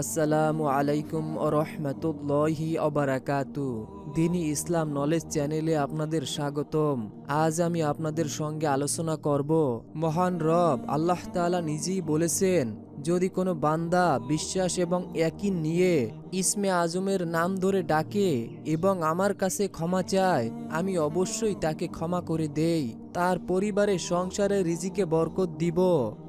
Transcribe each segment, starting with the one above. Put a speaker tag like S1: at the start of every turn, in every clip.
S1: আসসালামু আলাইকুম রহমতুল্লাহি অবরাকাতু দিনই ইসলাম নলেজ চ্যানেলে আপনাদের স্বাগতম। আজ আমি আপনাদের সঙ্গে আলোচনা করব, মহান রব আল্লাহ তাআলা নিজেই বলেছেন, যদি কোনো বান্দা বিশ্বাস এবং একই নিয়ে ইসমে আজমের নাম ধরে ডাকে এবং আমার কাছে ক্ষমা চায়, আমি অবশ্যই তাকে ক্ষমা করে দেই। তার পরিবারের সংসারে রিজিকে বরকত দিব।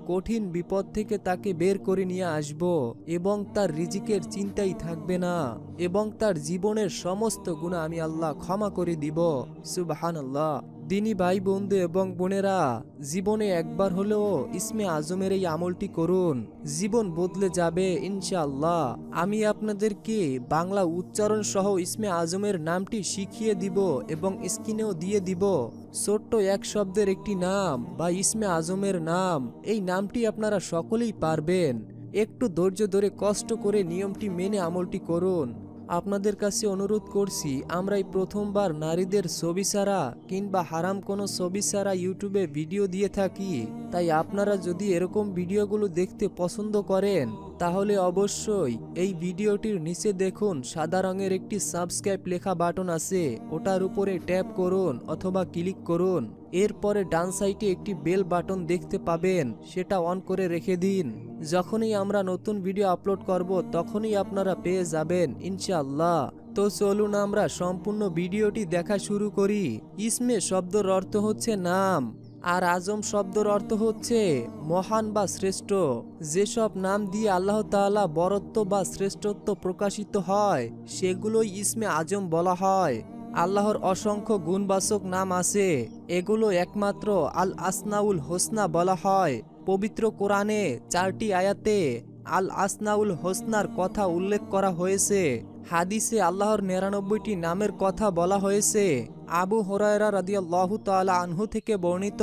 S1: কঠিন বিপদ থেকে তাকে বের করে নিয়ে আসব এবং তার রিজিকের চিন্তাই থাকবে না এবং তার জীবনের সমস্ত গুণা আমি আল্লাহ ক্ষমা করে দিব। সুবাহান আল্লাহ দিনী ভাই বন্ধু এবং বোনেরা জীবনে একবার হলেও ইসমে আজমের এই আমলটি করুন। জীবন বদলে যাবে, ইনশাআল্লাহ। আমি আপনাদেরকে বাংলা উচ্চারণ সহ ইসমে আজমের নামটি শিখিয়ে দিব এবং স্ক্রিনেও দিয়ে দিব। ছোট্ট এক শব্দের একটি নাম বা ইসমে আজমের নাম, এই নামটি আপনারা সকলেই পারবেন। একটু ধৈর্য ধরে কষ্ট করে নিয়মটি মেনে আমলটি করুন। আপনাদের কাছে অনুরোধ করছি আমরাই প্রথমবার নারীদের ছবি ছাড়া কিংবা হারাম কোনো ছবি ছাড়া ইউটিউবে ভিডিও দিয়ে থাকি। তাই আপনারা যদি এরকম ভিডিওগুলো দেখতে পছন্দ করেন তাহলে অবশ্যই এই ভিডিওটির নিচে দেখুন সাদা রঙের একটি সাবস্ক্রাইব লেখা বাটন আছে। ওটার উপরে ট্যাপ করুন অথবা ক্লিক করুন। এরপরে ডান সাইটে একটি বেল বাটন দেখতে পাবেন। সেটা অন করে রেখে দিন। যখনই আমরা নতুন ভিডিও আপলোড করব, তখনই আপনারা পেয়ে যাবেন ইনশাল্লাহ তো চলুন আমরা সম্পূর্ণ ভিডিওটি দেখা শুরু করি। ইসমে শব্দর অর্থ হচ্ছে নাম। আর আজম শব্দর অর্থ হচ্ছে মহান বা শ্রেষ্ঠ। যেসব নাম দিয়ে আল্লাহ তাআলা বরত্ব বা শ্রেষ্ঠত্ব প্রকাশিত হয়, সেগুলোই ইসমে আজম বলা হয়। আল্লাহর অসংখ্য গুণবাচক নাম আছে, এগুলো একমাত্র আল আসনাউল হোসনা বলা হয়। পবিত্র কোরআনে চারটি আয়াতে আল আসনাউল হোসনার কথা উল্লেখ করা হয়েছে। হাদিসে আল্লাহর নিরানব্বইটি নামের কথা বলা হয়েছে। আবু হরায়রা রাদিয়াল্লাহু তাআলা আনহু থেকে বর্ণিত।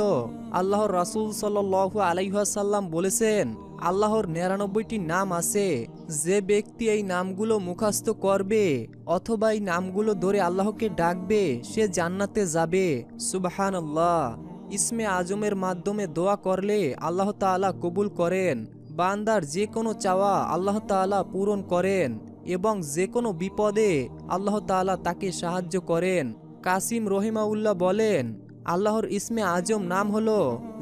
S1: আল্লাহর রাসূল সাল্লাল্লাহু আলাইহাসাল্লাম বলেছেন, আল্লাহর নিরানব্বইটি নাম আছে। যে ব্যক্তি এই নামগুলো মুখস্থ করবে অথবা এই নামগুলো ধরে আল্লাহকে ডাকবে, সে জান্নাতে যাবে। সুবাহান আল্লাহ ইসমে আজমের মাধ্যমে দোয়া করলে আল্লাহ তাআলা কবুল করেন। বান্দার যে কোনো চাওয়া আল্লাহ তাআলা পূরণ করেন এবং যে কোনো বিপদে আল্লাহ তাআলা তাকে সাহায্য করেন। কাসিম রহিমাউল্লাহ বলেন, আল্লাহর ইসমে আজম নাম হলো,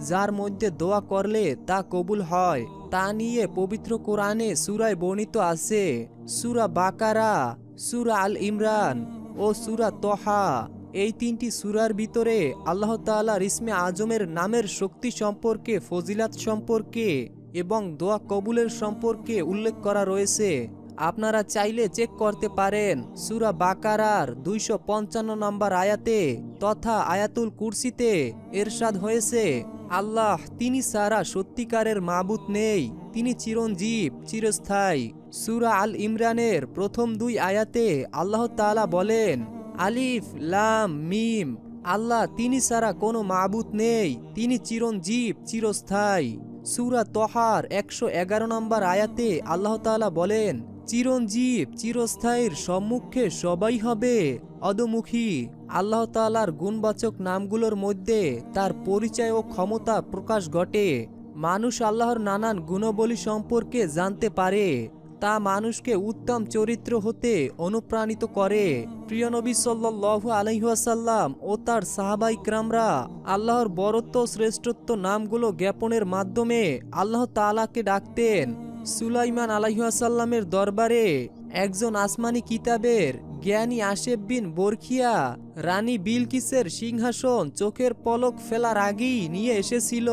S1: যার মধ্যে দোয়া করলে তা কবুল হয়। তা নিয়ে পবিত্র কোরআনে সুরায় বর্ণিত আছে, সুরা বাকারা, সুরা আল ইমরান ও সুরা তহা। এই তিনটি সুরার ভিতরে আল্লাহ তাআলার ইসমে আজমের নামের শক্তি সম্পর্কে, ফজিলাত সম্পর্কে এবং দোয়া কবুলের সম্পর্কে উল্লেখ করা রয়েছে। আপনারা চাইলে চেক করতে পারেন। সুরা বাকারার দুইশো পঞ্চান্ন নম্বর আয়াতে তথা আয়াতুল কুরসিতে এরশাদ হয়েছে, আল্লাহ তিনি সারা সত্যিকারের মাবুত নেই, তিনি চিরঞ্জীব, চিরস্থায়ী। সুরা আল ইমরানের প্রথম দুই আয়াতে আল্লাহ তাআলা বলেন, আলিফ, লাম, মিম, আল্লাহ তিনি ছাড়া কোনো মাবুত নেই, তিনি চিরঞ্জীব, চিরস্থায়ী। সুরা তহার একশো এগারো নম্বর আয়াতে আল্লাহ তালা বলেন, চিরঞ্জীব, চিরস্থায়ীর সম্মুখে সবাই হবে অদমুখী আল্লাহ তালার গুণবাচক নামগুলোর মধ্যে তার পরিচয় ও ক্ষমতা প্রকাশ ঘটে। মানুষ আল্লাহর নানান গুণবলী সম্পর্কে জানতে পারে। তা মানুষকে উত্তম চরিত্র হতে অনুপ্রাণিত করে। প্রিয় নবী সাল্লাল্লাহু আলাইহাসাল্লাম ও তার সাহাবাই ক্রামরা আল্লাহর বরত্ব শ্রেষ্ঠত্ব নামগুলো জ্ঞাপনের মাধ্যমে আল্লাহ তালাকে ডাকতেন। সুলাইমান আলাইহাসাল্লামের দরবারে একজন আসমানি কিতাবের জ্ঞানী আশেব বিন বরখিয়া, রানী বিলকিসের সিংহাসন, চোখের পলক ফেলার আগেই নিয়ে এসেছিল।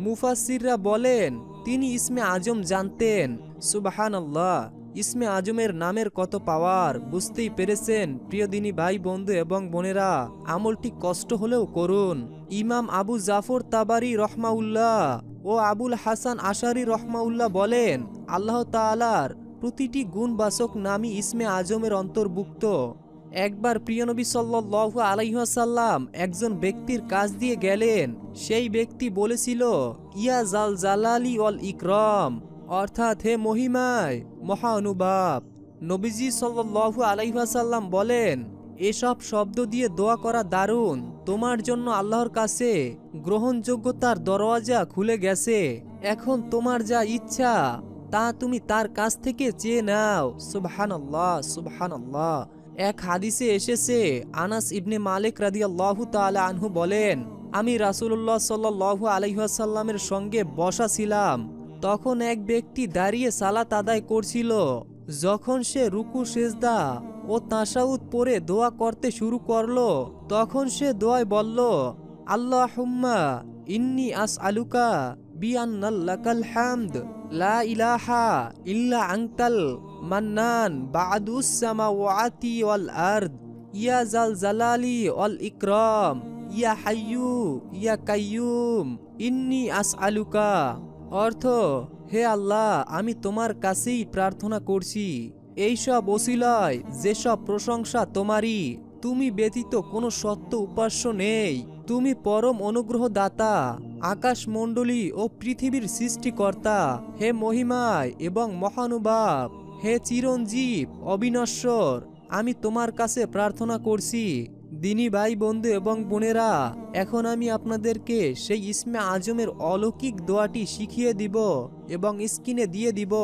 S1: মুফাসিররা বলেন, তিনি ইসমে আজম জানতেন। সুবাহান আল্লাহ ইসমে আজমের নামের কত পাওয়ার, বুঝতেই পেরেছেন, প্রিয় দিনী ভাই, বন্ধু এবং বোনেরা, আমলটি কষ্ট হলেও করুন। ইমাম আবু জাফর তাবারি রহমাউল্লাহ ও আবুল হাসান আশারি রহমাউল্লাহ বলেন, আল্লাহ তাআলার প্রতিটি গুণবাচক নামই ইসমে আজমের অন্তর্ভুক্ত। একবার প্রিয়নবী সাল্লাল্লাহু আলাইহাসাল্লাম একজন ব্যক্তির কাজ দিয়ে গেলেন, সেই ব্যক্তি বলেছিল, ইয়া জাল জালালি অল ইকরম। অর্থাৎ হে মহিমায় মহা অনুভাব নবীজি সাল্লাল্লাহু আলাইহাসাল্লাম বলেন, এসব শব্দ দিয়ে দোয়া করা দারুণ, তোমার জন্য আল্লাহর কাছে গ্রহণযোগ্যতার দরওয়াজা খুলে গেছে, এখন তোমার যা ইচ্ছা, তা তুমি তার কাছ থেকে চেয়ে নাও। সুবহান আল্লাহ সুবহান আল্লাহ এক হাদিসে এসেছে, আনাস ইবনে মালিক রাদিয়াল্লাহু তাআলা আনহু বলেন, আমি রাসূলুল্লাহ সাল্লাল্লাহু আলাইহি সঙ্গে বসা ছিলাম তখন এক ব্যক্তি দাঁড়িয়ে সালাত আদায় করছিল। যখন সে রুকু, সেজদা ও তাসাউদ পরে দোয়া করতে শুরু করল, তখন সে দোয়ায় বলল, আল্লাহুম্মা ইন্নি আস আলুকা বিআন্নাল্লাকাল হামদ, লা ইলাহা ইল্লা আংতাল মান্নান, বাদুস সামাওয়াতি ওয়াল আরদ, ইয়া জাল জালালি ওয়াল ইকরাম, ইয়া হাইয়ু ইয়া কাইয়ুম ইন্নি আস আলুকা অর্থ, হে আল্লাহ, আমি তোমার কাছেই প্রার্থনা করছি। এইসব ওসিলায় যেসব প্রশংসা তোমারই। তুমি ব্যতীত কোনো সত্য উপাস্য নেই। তুমি পরম অনুগ্রহ দাতা আকাশ মণ্ডলী ও পৃথিবীর সৃষ্টিকর্তা, হে মহিমায় এবং মহানুভাব, হে চিরঞ্জীব, অবিনশ্বর। আমি তোমার কাছে প্রার্থনা করছি। দিনী ভাই, বন্ধু এবং বোনেরা, এখন আমি আপনাদেরকে সেই ইসমে আজমের অলৌকিক দোয়াটি শিখিয়ে দিব এবং স্ক্রিনে দিয়ে দিব।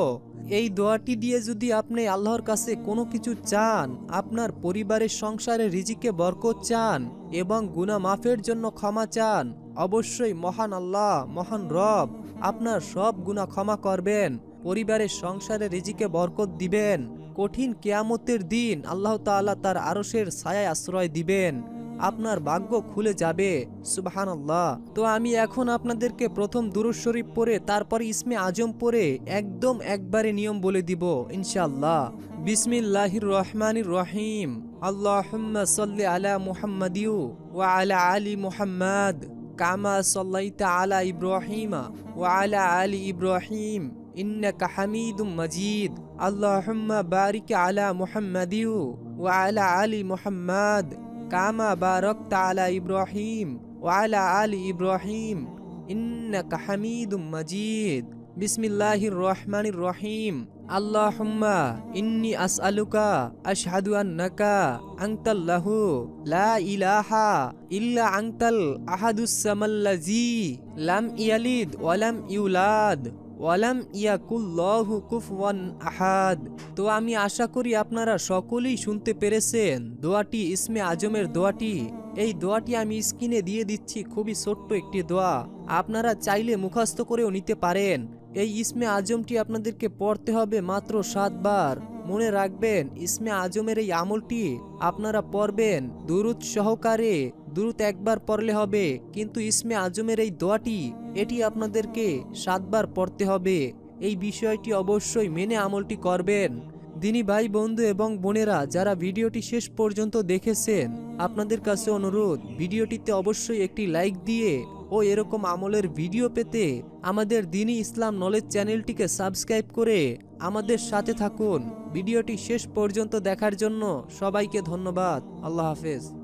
S1: এই দোয়াটি দিয়ে যদি আপনি আল্লাহর কাছে কোনো কিছু চান, আপনার পরিবারের সংসারে রিজিকে বরকত চান এবং গুনাহ মাফের জন্য ক্ষমা চান, অবশ্যই মহান আল্লাহ, মহান রব আপনার সব গুনাহ ক্ষমা করবেন, পরিবারের সংসারে রিজিকে বরকত দিবেন। কঠিন কেয়ামতের দিন আল্লাহ তাআলা তার আরসের ছায়ায় আশ্রয় দিবেন। আপনার ভাগ্য খুলে যাবে। সুবাহান আল্লাহ তো আমি এখন আপনাদেরকে প্রথম দুরুদ শরীফ পড়ে, তারপর ইসমে আজম পরে একদম একবারে নিয়ম বলে দিব, ইনশাআল্লাহ। বিসমিল্লাহির রহমানির রহিম। আল্লাহুম্মা সাল্লি আলা মুহাম্মাদিউ ওয়া আলা আলী মুহাম্মাদ, কামা সাল্লাইতা আলা ইব্রাহিমা ওয়া আলা আলী ইব্রাহিম। ইন্নাকা হামিদুম মাজিদ। আল্লাহুম্মা বারিক আলা মুহাম্মাদিউ ওয়া আলা আলি মুহাম্মাদ কামা বারাকতা আলা ইব্রাহিম ওয়া আলা আলি ইব্রাহিম ইন্নাকা হামিদুম মাজিদ বিসমিল্লাহির রহমানির রহিম আল্লাহুম্মা ইন্নি আসআলুকা আশহাদু আন্নাকা আনতাল্লাহু লা ইলাহা ইল্লা আনতাল আহাদুস সামাল্লাজি লাম ইয়ালিদ ওয়া লাম ইউলাদ ওয়ালাম ইয়াকুল্লাহু কুফওয়ান আহাদ। তো আমি আশা করি আপনারা সকলেই শুনতে পেরেছেন দোয়াটি ইসমে আজমের দোয়াটি। এই দোয়াটি আমি স্ক্রিনে দিয়ে দিচ্ছি, খুবই ছোট্ট একটি দোয়া। আপনারা চাইলে মুখস্থ করেও নিতে পারেন। এই ইসমে আজমটি আপনাদেরকে পড়তে হবে মাত্র সাতবার। মনে রাখবেন, ইসমে আজমের এই আমলটি আপনারা পড়বেন দুরুদ সহকারে দুরুত একবার পড়লে হবে, কিন্তু ইসমে আজমের এই দোয়াটি, এটি আপনাদেরকে সাতবার পড়তে হবে। এই বিষয়টি অবশ্যই মেনে আমলটি করবেন। দিনী ভাই, বন্ধু এবং বোনেরা, যারা ভিডিওটি শেষ পর্যন্ত দেখেছেন, আপনাদের কাছে অনুরোধ, ভিডিওটিতে অবশ্যই একটি লাইক দিয়ে ও এরকম আমলের ভিডিও পেতে আমাদের দিনী ইসলাম নলেজ চ্যানেলটিকে সাবস্ক্রাইব করে আমাদের সাথে থাকুন। ভিডিওটি শেষ পর্যন্ত দেখার জন্য সবাইকে ধন্যবাদ। আল্লাহ হাফেজ।